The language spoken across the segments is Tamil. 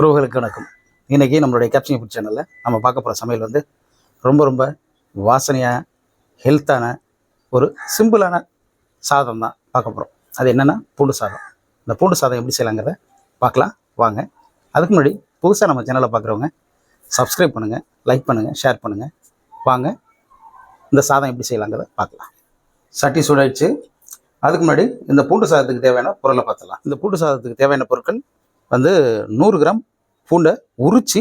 உறவுகளுக்கு வணக்கம். இன்றைக்கி நம்மளுடைய கேப்சிங் ஃபுட் சேனலில் நம்ம பார்க்க போகிற சமையல் வந்து ரொம்ப ரொம்ப வாசனையாக ஹெல்த்தான ஒரு சிம்பிளான சாதம் தான் பார்க்க போகிறோம் அது என்னென்னா பூண்டு சாதம். இந்த பூண்டு சாதம் எப்படி செய்யலாங்கிறத பார்க்கலாம். வாங்க. அதுக்கு முன்னாடி புதுசாக நம்ம சேனலை பார்க்குறவங்க சப்ஸ்கிரைப் பண்ணுங்கள் லைக் பண்ணுங்கள் ஷேர் பண்ணுங்கள் வாங்க. இந்த சாதம் எப்படி செய்யலாங்கிறத பார்க்கலாம். சட்டி சூடாயிடுச்சு. அதுக்கு முன்னாடி இந்த பூண்டு சாதத்துக்கு தேவையான பொருளை பார்த்துலாம் இந்த பூண்டு சாதத்துக்கு தேவையான பொருட்கள் வந்து நூறு கிராம் பூண்டை உரித்து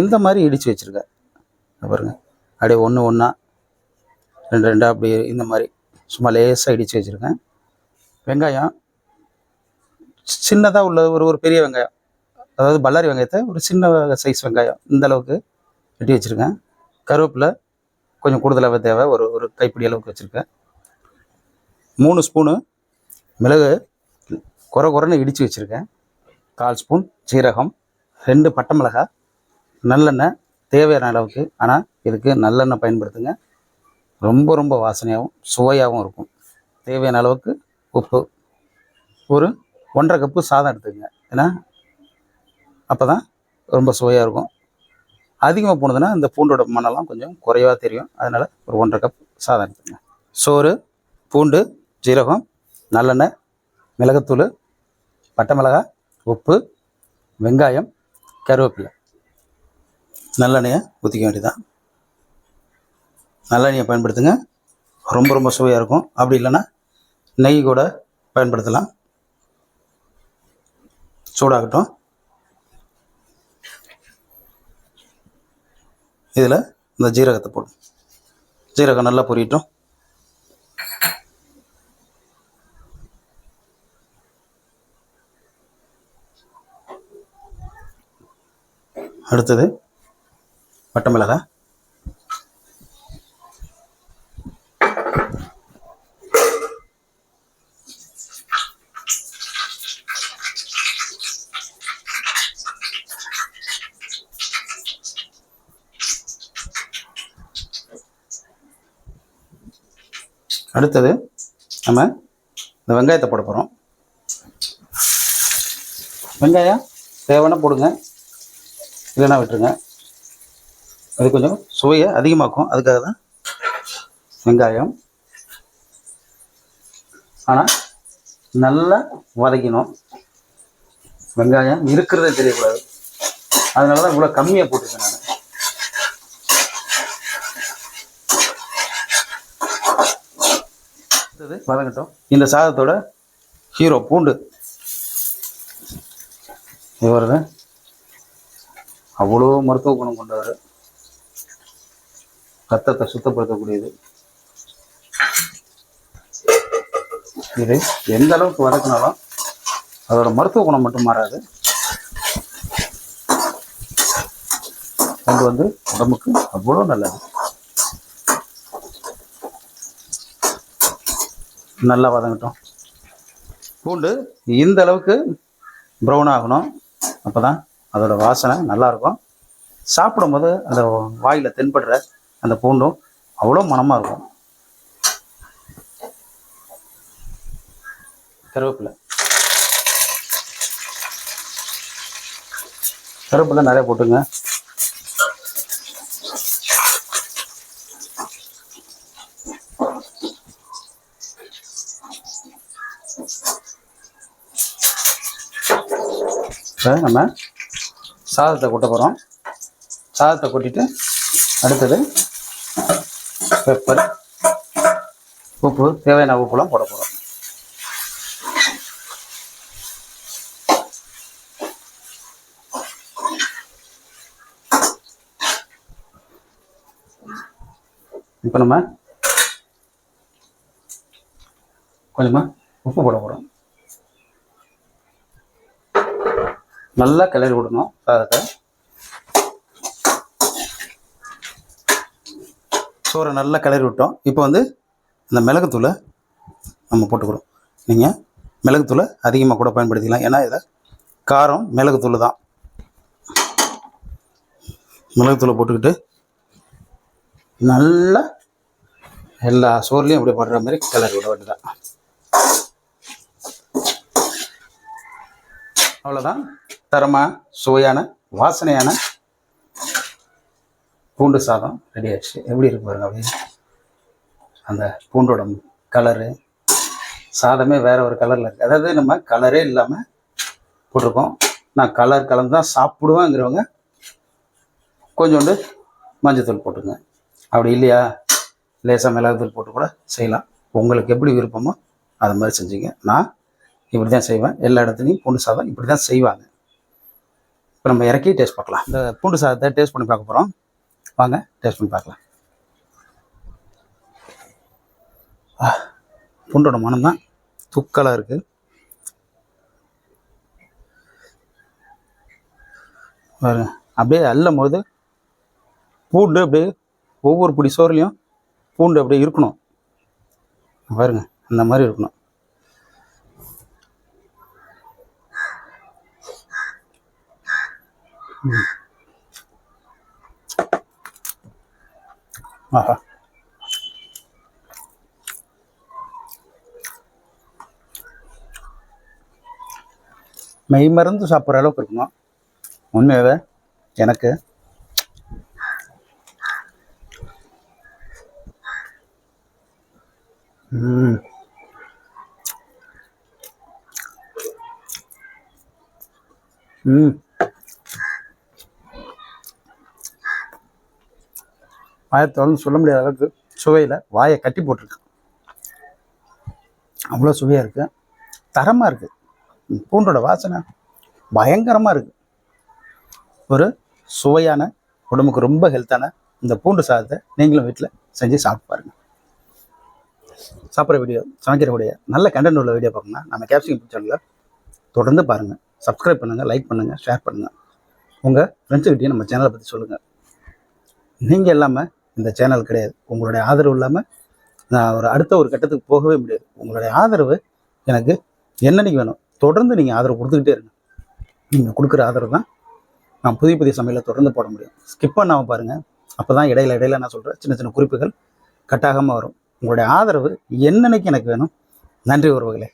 இந்த மாதிரி இடித்து வச்சுருக்கேன் பாருங்க. அப்படியே ஒன்று ஒன்றா ரெண்டு ரெண்டாக அப்படி இந்த மாதிரி சும்மா லேசாக இடித்து வச்சுருக்கேன். வெங்காயம் சின்னதாக உள்ள ஒரு ஒரு பெரிய வெங்காயம் அதாவது பல்லாரி வெங்காயத்தை ஒரு சின்ன சைஸ் வெங்காயம் இந்த அளவுக்கு வெட்டி வச்சுருக்கேன். கருவேப்பிலை கொஞ்சம் கூடுதலாக தேவை ஒரு ஒரு கைப்பிடி அளவுக்கு வச்சுருக்கேன். மூணு ஸ்பூனு மிளகு குறை குறைன்னு இடித்து வச்சுருக்கேன். கால் ஸ்பூன் சீரகம் ரெண்டு பட்டை மிளகாய் நல்லெண்ணெய் தேவையான அளவுக்கு. ஆனால் இதுக்கு நல்லெண்ணெய் பயன்படுத்துங்க. ரொம்ப ரொம்ப வாசனையாகவும் சுவையாகவும் இருக்கும். தேவையான அளவுக்கு உப்பு. ஒரு ஒன்றரை கப்பு சாதம் எடுத்துக்கங்க. ஏன்னா அப்போ தான் ரொம்ப சுவையாக இருக்கும். அதிகமாக போனதுன்னா இந்த பூண்டோட மணலாம் கொஞ்சம் குறைவாக தெரியும். அதனால் ஒரு ஒன்றரை கப் சாதம் எடுத்துங்க சோறு பூண்டு ஜீரகம் நல்லெண்ணெய் மிளகுத்தூள் பட்டை மிளகாய் உப்பு வெங்காயம் கருவேப்பிலை. நல்லெண்ணெயை ஊற்றிக்க வேண்டியதான் நல்லெண்ணெயை பயன்படுத்துங்க. ரொம்ப ரொம்ப சுவையாக இருக்கும். அப்படி இல்லைன்னா நெய் கூட பயன்படுத்தலாம். சூடாகட்டும். இதில் இந்த ஜீரகத்தை போடும் ஜீரகம் நல்லா பொரியட்டும். அடுத்தது பட்டை மிளகாய் அடுத்தது நம்ம இந்த வெங்காயத்தை போட போகிறோம் வெங்காயம் தேவைன்னா போடுங்க. இல்லைன்னா விட்டுருங்க. அது கொஞ்சம் சுவையை அதிகமாக்கும். அதுக்காக தான் வெங்காயம். ஆனால் நல்லா வதக்கணும் வெங்காயம் இருக்கிறதே தெரியக்கூடாது. அதனால தான் இவ்வளோ கம்மியாக போட்டிருக்கேன் நான். அடுத்தது வதங்கட்டும் இந்த சாதத்தோட ஹீரோ பூண்டு. இது வருது அவ்வளோ மருத்துவ குணம் கொண்டவர். ரத்தத்தை சுத்தப்படுத்தக்கூடியது. இது எந்த அளவுக்கு வதக்கினாலும் அதோட மருத்துவ குணம் மட்டும் மாறாது. கொண்டு வந்து உடம்புக்கு அவ்வளோ நல்லது. நல்லா வதங்கட்டும். பூண்டு இந்த அளவுக்கு ப்ரௌன் ஆகணும். அப்போ தான் அதோட வாசனை நல்லா இருக்கும் சாப்பிடும்போது அந்த வாயில் தென்படுற அந்த பூண்டும் அவ்வளோ மனமாக இருக்கும். கருவேப்பிலை. கருவேப்பிலை நிறைய போட்டுங்க. நம்ம சாதத்தை கொட்ட போகிறோம் சாதத்தை கொட்டிட்டு அடுத்தது பெப்பர் உப்பு தேவையான உப்புலாம் போட போகிறோம் இப்போ நம்ம கொஞ்சமாக உப்பு போட போகிறோம் நல்லா கிளறி விடணும் சாதத்தை. சோறை நல்லா கிளறி விட்டோம். இப்போ வந்து இந்த மிளகுத்தூளை நம்ம போட்டுக்கிறோம். நீங்கள் மிளகுத்தூளை அதிகமாக கூட பயன்படுத்திக்கலாம். ஏன்னா இதில் காரம் மிளகுத்தூள் தான். மிளகுத்தூளை போட்டுக்கிட்டு நல்லா எல்லா சோர்லேயும் அப்படியே படுற மாதிரி கிளறி விட வேண்டியதான் அவ்வளோதான் தரமான சுவையான வாசனையான பூண்டு சாதம் ரெடி ஆயிடுச்சு. எப்படி இருக்கு பாருங்க அப்படியே. அந்த பூண்டோட கலரு சாதமே வேற ஒரு கலரில் இருக்குது அதாவது நம்ம கலரே இல்லாமல் போட்டிருக்கோம். நான் கலர் கலந்து தான் சாப்பிடுவேங்கிறவங்க கொஞ்சோண்டு மஞ்சத்தூள் போட்டுங்க. அப்படி இல்லையா? லேசாக மிளகுத்தூள் போட்டு கூட செய்யலாம். உங்களுக்கு எப்படி விருப்பமோ அது மாதிரி செஞ்சுங்க. நான் இப்படி தான் செய்வேன். எல்லா இடத்துலையும் பூண்டு சாதம் இப்படி தான் செய்வாங்க. இப்போ நம்ம இறக்கி டேஸ்ட் பார்க்கலாம். இந்த பூண்டு சாதத்தை டேஸ்ட் பண்ணி பார்க்க போகிறோம் வாங்க டேஸ்ட் பண்ணி பார்க்கலாம். பூண்டோட மனம் தான். துக்கலாக இருக்குது பாருங்க அப்படியே அள்ளும் போது பூண்டு அப்படியே ஒவ்வொரு பிடி சோறுலையும் பூண்டு அப்படியே இருக்கணும். பாருங்க அந்த மாதிரி இருக்கணும். ஆஹா. மெய் மருந்து சாப்பிட்ற அளவுக்கு இருக்கணும் உண்மையாகவே எனக்கு? ம். ம் வாயை சொல்ல முடியாத அளவுக்கு சுவையில் வாயை கட்டி போட்டிருக்கு. அவ்வளோ சுவையாக இருக்குது தரமாக இருக்குது பூண்டோட வாசனை பயங்கரமாக இருக்குது ஒரு சுவையான உடம்புக்கு ரொம்ப ஹெல்த்தான இந்த பூண்டு சாதத்தை நீங்களும் வீட்டில் செஞ்சு சாப்பிட்டு பாருங்கள் சாப்பிட்ற வீடியோ சமைக்கிற வீடியோ நல்ல கண்டென்ட் உள்ள வீடியோ பார்க்கணும்னா நம்ம கேப்சிங் சேனலில் தொடர்ந்து பாருங்கள் சப்ஸ்கிரைப் பண்ணுங்கள் லைக் பண்ணுங்கள் ஷேர் பண்ணுங்கள் உங்கள் ஃப்ரெண்ட்ஸுக்கிட்டையும் நம்ம சேனலை பற்றி சொல்லுங்கள் நீங்கள் இல்லாமல் இந்த சேனல் கிடையாது. உங்களுடைய ஆதரவு இல்லாமல் நான் ஒரு அடுத்த ஒரு கட்டத்துக்கு போகவே முடியாது. உங்களுடைய ஆதரவு எனக்கு என்னன்னைக்கு வேணும்? தொடர்ந்து நீங்கள் ஆதரவு கொடுத்துக்கிட்டே இருங்க. நீங்கள் கொடுக்குற ஆதரவு தான் நான் புதிய புதிய சமையலை தொடர்ந்து போட முடியும். ஸ்கிப் பண்ணாமல் பாருங்கள் அப்போ தான் இடையில இடையில நான் சொல்கிறேன் சின்ன சின்ன குறிப்புகள் கட்டாகாமல் வரும். உங்களுடைய ஆதரவு என்னன்னைக்கு எனக்கு வேணும்? நன்றி உறவுகளே.